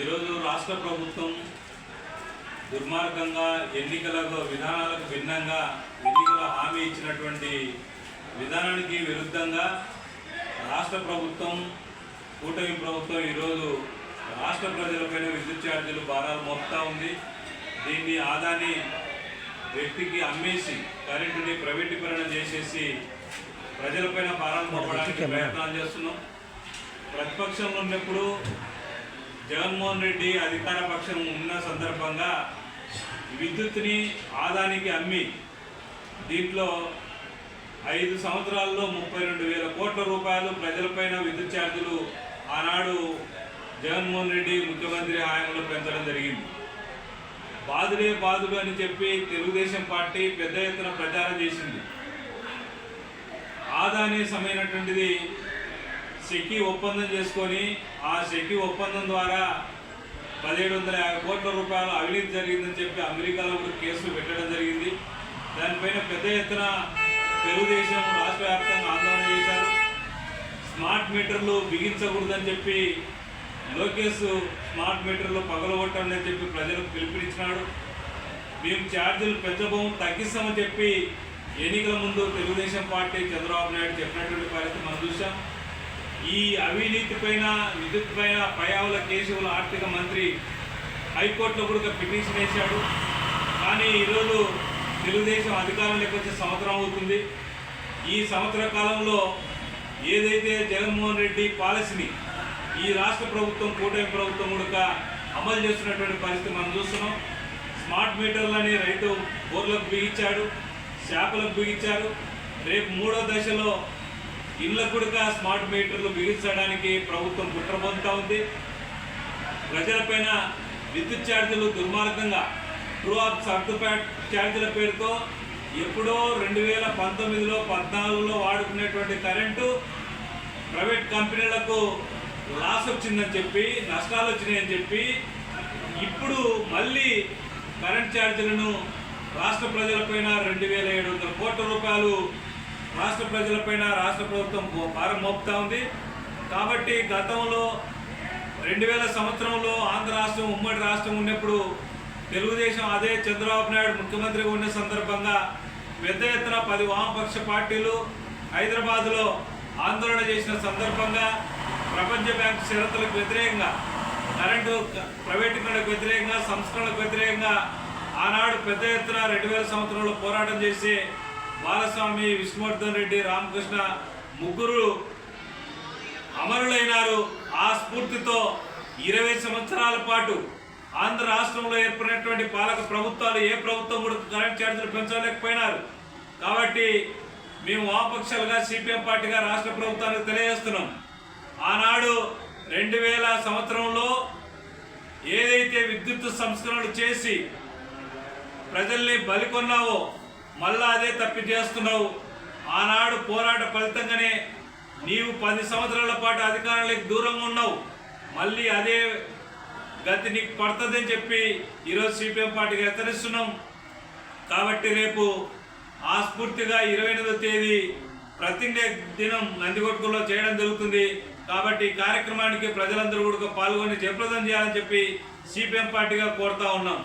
ఈరోజు రాష్ట్ర ప్రభుత్వం దుర్మార్గంగా ఎన్నికల విధానాలకు భిన్నంగా ఎన్నికల హామీ ఇచ్చినటువంటి విధానానికి విరుద్ధంగా రాష్ట్ర ప్రభుత్వం కూటమి ప్రభుత్వం ఈరోజు రాష్ట్ర ప్రజలపైన విద్యుత్ ఛార్జీలు భారాలు మోపుతా ఉంది. దీన్ని ఆదాని వ్యక్తికి అమ్మేసి కరెంటుని ప్రైవేటీకరణ చేసేసి ప్రజలపైన భారాలు మోపడానికి ప్రయత్నాలు చేస్తున్నాం. ప్రతిపక్షంలో ఉన్నప్పుడు జగన్మోహన్ రెడ్డి అధికార పక్షం ఉన్న సందర్భంగా విద్యుత్ని ఆదానికి అమ్మి దీంట్లో ఐదు సంవత్సరాల్లో ముప్పై రెండు వేల కోట్ల రూపాయలు ప్రజలపైన విద్యుత్ ఛార్జీలు ఆనాడు జగన్మోహన్ రెడ్డి ముఖ్యమంత్రి హయాంలో పెంచడం జరిగింది. బాధుడే బాధుడు అని చెప్పి తెలుగుదేశం పార్టీ పెద్ద ఎత్తున ప్రచారం చేసింది. ఆదాని సమయమైనటువంటిది సెకి ఒప్పందం చేసుకొని ఆ సెకి ఒప్పందం ద్వారా పదిహేడు వందల యాభై కోట్ల రూపాయలు అవినీతి జరిగిందని చెప్పి అమెరికాలో కూడా కేసులు పెట్టడం జరిగింది. దానిపైన పెద్ద ఎత్తున తెలుగుదేశం రాష్ట్ర వ్యాప్తంగా ఆందోళన చేశారు. స్మార్ట్ మీటర్లు బిగించకూడదని చెప్పి లోకేష్ స్మార్ట్ మీటర్లు పగలగొట్టండి అని చెప్పి ప్రజలకు పిలుపునిచ్చినాడు. మేము ఛార్జీలు పెంచబోము తగ్గిస్తామని చెప్పి ఎన్నికల ముందు తెలుగుదేశం పార్టీ చంద్రబాబు నాయుడు చెప్పినటువంటి పరిస్థితి మనం చూసాం ఈ అవినీతి పైన విద్యుత్ పైన పయావుల కేశవుల ఆర్థిక మంత్రి హైకోర్టులో కూడా పిటిషన్ వేశాడు. కానీ ఈరోజు తెలుగుదేశం అధికారంలోకి వచ్చే సంవత్సరం అవుతుంది. ఈ సంవత్సర కాలంలో ఏదైతే జగన్మోహన్ రెడ్డి పాలసీని ఈ రాష్ట్ర ప్రభుత్వం కూటమి ప్రభుత్వం కూడా అమలు చేస్తున్నటువంటి పరిస్థితి మనం చూస్తున్నాం. స్మార్ట్ మీటర్లని రైతు బోర్లకు బిగించాడు చేపలకు బిగించారు. రేపు మూడో దశలో ఇళ్ళకు కూడా స్మార్ట్ మీటర్లు బిగించడానికి ప్రభుత్వం కుట్రబోతుతా ఉంది. ప్రజలపైన విద్యుత్ ఛార్జీలు దుర్మార్గంగా ట్రూ ఆఫ్ సర్టిఫైడ్ ఛార్జీల పేరుతో ఎప్పుడో రెండు వేల పంతొమ్మిదిలో పద్నాలుగులో వాడుకునేటువంటి కరెంటు ప్రైవేట్ కంపెనీలకు లాస్ వచ్చిందని చెప్పి నష్టాలు వచ్చినాయని చెప్పి ఇప్పుడు మళ్ళీ కరెంట్ ఛార్జీలను రాష్ట్ర ప్రజలపైన రెండు వేల ఏడు వందల కోట్ల రూపాయలు రాష్ట్ర ప్రజలపైన రాష్ట్ర ప్రభుత్వం భారం మోపుతా ఉంది. కాబట్టి గతంలో రెండు వేల సంవత్సరంలో ఆంధ్ర రాష్ట్రం ఉమ్మడి రాష్ట్రం ఉన్నప్పుడు తెలుగుదేశం అదే చంద్రబాబు నాయుడు ముఖ్యమంత్రిగా ఉన్న సందర్భంగా పెద్ద ఎత్తున పది వామపక్ష పార్టీలు హైదరాబాద్లో ఆందోళన చేసిన సందర్భంగా ప్రపంచ బ్యాంక్ షరతులకు వ్యతిరేకంగా కరెంటు ప్రైవేటీకరణకు వ్యతిరేకంగా సంస్కరణలకు వ్యతిరేకంగా ఆనాడు పెద్ద ఎత్తున రెండు వేల సంవత్సరంలో పోరాటం చేసి బాలస్వామి విష్ణువర్ధన్ రెడ్డి రామకృష్ణ ముగ్గురు అమరులైనారు. ఆ స్ఫూర్తితో ఇరవై సంవత్సరాల పాటు ఆంధ్ర రాష్ట్రంలో ఏర్పడినటువంటి పాలక ప్రభుత్వాలు ఏ ప్రభుత్వం కూడా కరెంట్ ఛార్జీలు పెంచలేకపోయినారు. కాబట్టి మేము వామపక్షాలుగా సిపిఎం పార్టీగా రాష్ట్ర ప్రభుత్వానికి తెలియజేస్తున్నాం. ఆనాడు రెండు వేల సంవత్సరంలో ఏదైతే విద్యుత్ సంస్కరణలు చేసి ప్రజల్ని బలికొన్నావో మళ్ళా అదే తప్పి చేస్తున్నావు. ఆనాడు పోరాట ఫలితంగానే నీవు పది సంవత్సరాల పాటు అధికారాలకు దూరంగా ఉన్నావు. మళ్ళీ అదే గతి నీకు పడుతుందని చెప్పి ఈరోజు సిపిఎం పార్టీకి హెచ్చరిస్తున్నాం. కాబట్టి రేపు ఆ స్ఫూర్తిగా ఇరవై ఎనిమిదో తేదీ ప్రతిజ్ఞ దినం నందికొట్కులో చేయడం జరుగుతుంది. కాబట్టి ఈ కార్యక్రమానికి ప్రజలందరూ కూడా పాల్గొని జయప్రదం చేయాలని చెప్పి సిపిఎం పార్టీగా కోరుతా ఉన్నాం.